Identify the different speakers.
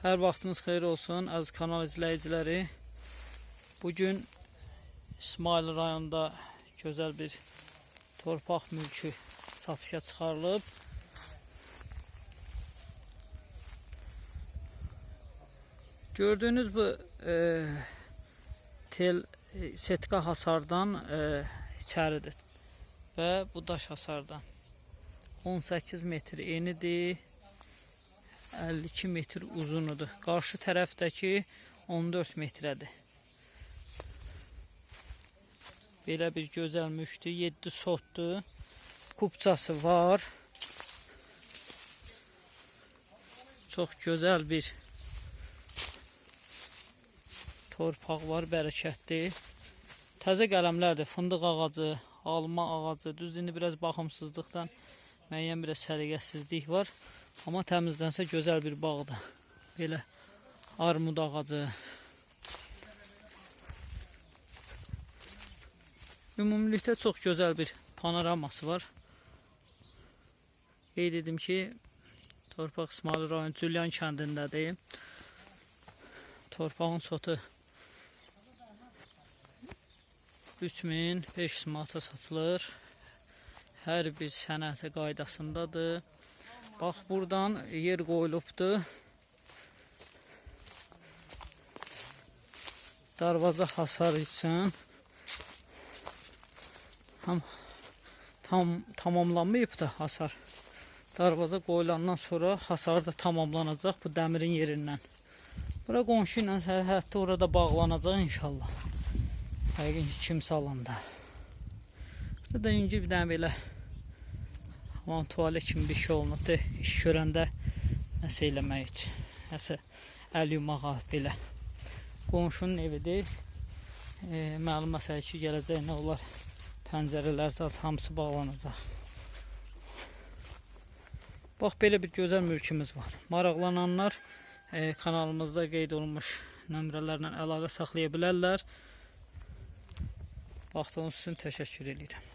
Speaker 1: Hər vaxtınız xeyir olsun əziz kanal izləyiciləri. Bu gün İsmail rayonunda gözəl bir torpaq mülkü satışa çıxarılıb. Gördüğünüz bu e, tel e, setka hasardan e, içəridir və bu daş hasardan 18 metr enidir. 52 metr uzunudur. Qarşı tərəfdəki 14 metrədir. Belə bir gözəl müşdür. 7 sotdur. Kupçası var. Çox gözəl bir torpaq var, bərəkətli. Təzə qələmlərdir. Fındıq ağacı, alma ağacı. Düz indi biraz baxımsızlıqdan müəyyən bir səliqəsizlik var. Amma təmizlənsə gözəl bir bağdır. Belə armud ağacı. Ümumilikdə çox gözəl bir panoraması var. Qeyd edim ki, Torpaq İsmail rayon Cülyan kəndindədir. Torpağın sotu 3500 manata satılır. Hər bir sənəti qaydasındadır. Bax buradan yer qoyulubdu. Darvaza hasar üçün tam tam tamamlanmayıb da hasar. Darvaza qoyulandan sonra hasar da tamamlanacaq bu dəmirin yerindən. Bura qonşu ilə sərhəddə orada bağlanacaq inşallah. Yəqin ki kimsə alanda. Burada da yüngül bir dənə belə Hamam tuvalet kimi bir şey olunubdu. İş görəndə nəsə eləmək üçün. Nəsə əl yumağa belə. Qonşunun evidir. E, məlum məsələ ki, gələcək nə olar? Pəncərələr zət hamısı bağlanacaq. Bax belə bir gözəl mülkümüz var. Maraqlananlar e, kanalımızda qeyd olunmuş nömrələrlə əlaqə saxlaya bilərlər. Vaxtınız üçün təşəkkür edirəm.